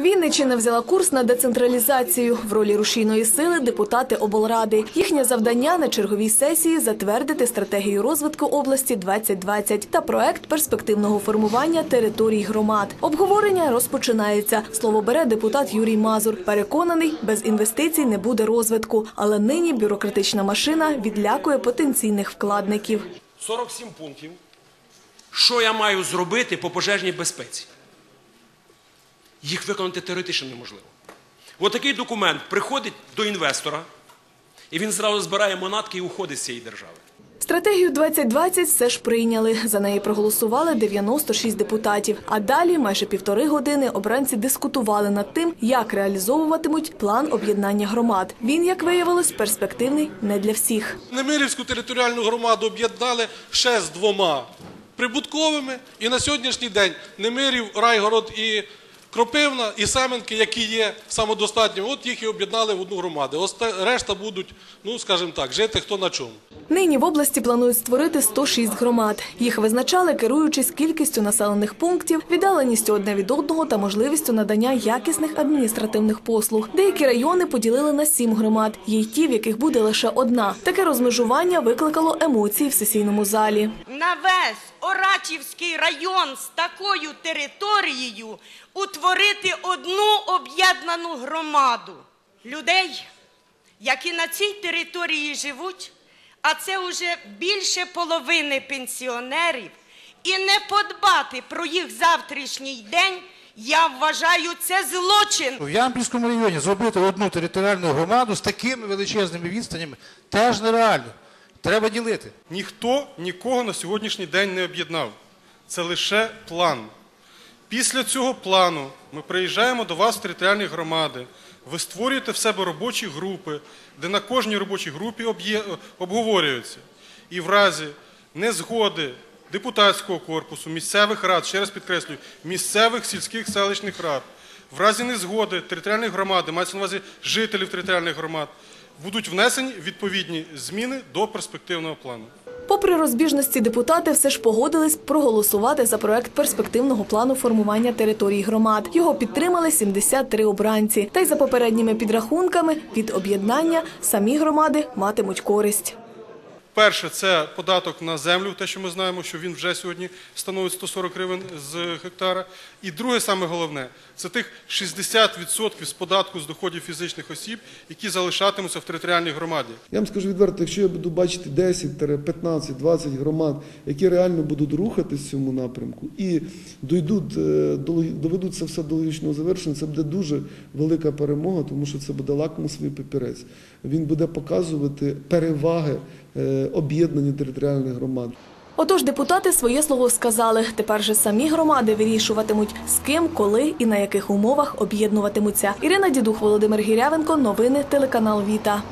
Вінниччина взяла курс на децентралізацію. В ролі рушійної сили депутати облради. Їхнє завдання на черговій сесії затвердити стратегію розвитку області 2020 та проект перспективного формування територій громад. Обговорення розпочинається. Слово бере депутат Юрій Мазур. Переконаний, без інвестицій не буде розвитку. Але нині бюрократична машина відлякує потенційних вкладників. 47 пунктів. Що я маю зробити по пожежній безпеці? Їх виконати теоретично неможливо. От такий документ приходить до інвестора, і він зразу збирає манатки і уходить з цієї держави. Стратегію 2020 все ж прийняли. За неї проголосували 96 депутатів. А далі майже півтори години обранці дискутували над тим, як реалізовуватимуть план об'єднання громад. Він, як виявилось, перспективний не для всіх. Немирівську територіальну громаду об'єднали ще з двома прибутковими. І на сьогоднішній день Немирів, Райгород і Кропивна, і Семенки, які є самодостатніми, от їх і об'єднали в одну громаду. Оста- Решта будуть, ну скажімо так, жити хто на чому. Нині в області планують створити 106 громад. Їх визначали, керуючись кількістю населених пунктів, віддаленістю одне від одного та можливістю надання якісних адміністративних послуг. Деякі райони поділили на сім громад. Є й ті, в яких буде лише одна. Таке розмежування викликало емоції в сесійному залі. на весь Орачівський район з такою територією утворити одну об'єднану громаду людей, які на цій території живуть, а це вже більше половини пенсіонерів, і не подбати про їх завтрашній день, я вважаю це злочин. В Ямпільському районі зробити одну територіальну громаду з такими величезними відстанями теж нереально. Треба ділити. Ніхто нікого на сьогоднішній день не об'єднав. Це лише план. Після цього плану ми приїжджаємо до вас в територіальні громади. Ви створюєте в себе робочі групи, де на кожній робочій групі обговорюються. І в разі незгоди депутатського корпусу, місцевих рад, ще раз підкреслюю, місцевих сільських селищних рад, в разі незгоди територіальної громади, мається на увазі жителів територіальних громад, будуть внесені відповідні зміни до перспективного плану. Попри розбіжності, депутати все ж погодились проголосувати за проект перспективного плану формування територій громад. Його підтримали 73 обранці. Та й за попередніми підрахунками від об'єднання самі громади матимуть користь. Перше, це податок на землю, те, що ми знаємо, що він вже сьогодні становить 140 гривень з гектара. І друге, саме головне, це тих 60% з податку з доходів фізичних осіб, які залишатимуться в територіальній громаді. Я вам скажу відверто, якщо я буду бачити 10, 15, 20 громад, які реально будуть рухатись в цьому напрямку і дойдуть, е, доведуть це все до логічного завершення, це буде дуже велика перемога, тому що це буде лакмусовий папірець. Він буде показувати переваги е, об'єднання територіальних громад. Отож, депутати своє слово сказали. Тепер же самі громади вирішуватимуть, з ким, коли і на яких умовах об'єднуватимуться. Ірина Дідух, Володимир Гірявенко. Новини телеканал Віта.